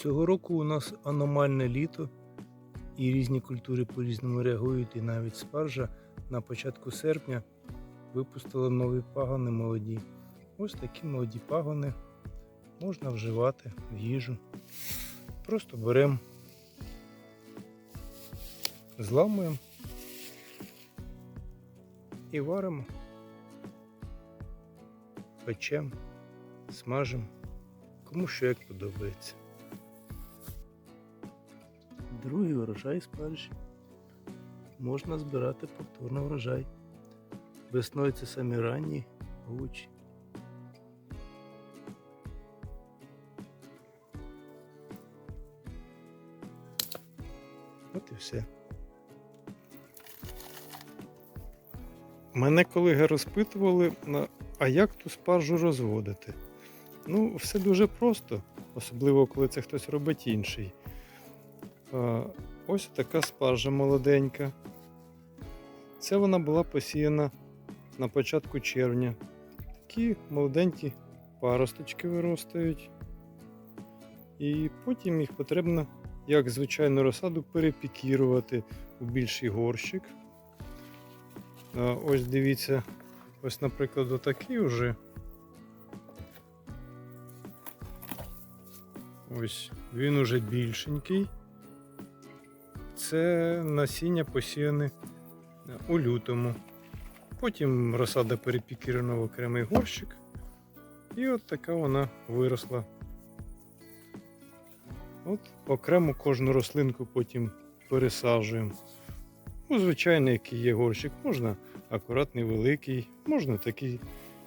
Цього року у нас аномальне літо, і різні культури по-різному реагують, і навіть спаржа на початку серпня випустила нові пагони молоді. Ось такі молоді пагони можна вживати в їжу. Просто беремо, зламуємо і варимо, печемо, смажимо, кому що як подобається. Другий урожай спаржі. Можна збирати повторно врожай. Весною це самі ранні овочі. От і все. Мене колеги розпитували, а як ту спаржу розводити? Ну, все дуже просто, особливо коли це хтось робить інший. Ось така спаржа молоденька. Це вона була посіяна на початку червня. Такі молоденькі паросточки виростають. І потім їх потрібно, як звичайну розсаду, перепікірувати у більший горщик. Ось дивіться, ось, наприклад, отакий уже. Ось він уже більшенький. Це насіння посіяне у лютому. Потім розсада перепікірена в окремий горщик. І от така вона виросла. От окремо кожну рослинку потім пересаджуємо. Ну, звичайно, який є горщик, можна акуратний великий, можна такий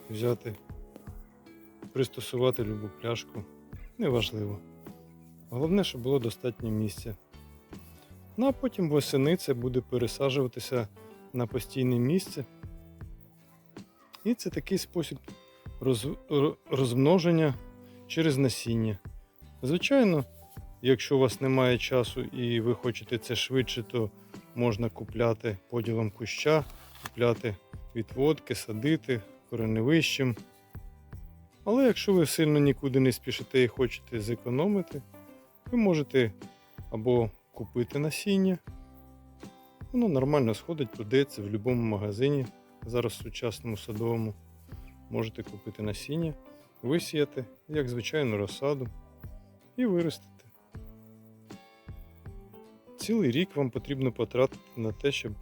взяти, пристосувати любу пляшку. Неважливо. Головне, щоб було достатньо місця. Ну а потім восени це буде пересаджуватися на постійне місце. І це такий спосіб роз... розмноження через насіння. Звичайно, якщо у вас немає часу і ви хочете це швидше, то можна купляти поділом куща, купляти відводки, садити кореневищем. Але якщо ви сильно нікуди не спішите і хочете зекономити, ви можете або купити насіння. Воно нормально сходить, продається в будь-якому магазині. Зараз в сучасному садовому можете купити насіння, висіяти, як звичайну розсаду, і виростити. Цілий рік вам потрібно потратити на те, щоб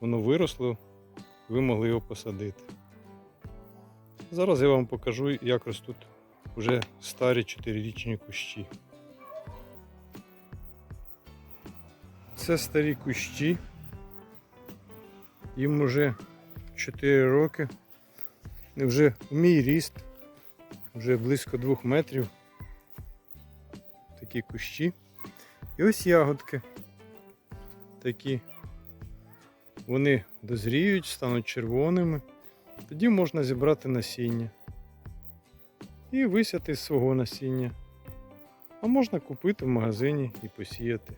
воно виросло, ви могли його посадити. Зараз я вам покажу, як ростуть вже старі 4-річні кущі. Це старі кущі. Їм вже 4 роки. Вже мій ріст, вже близько 2 метрів. Такі кущі. І ось ягодки. Такі. Вони дозріють, стануть червоними. Тоді можна зібрати насіння. І висяти з свого насіння. А можна купити в магазині і посіяти.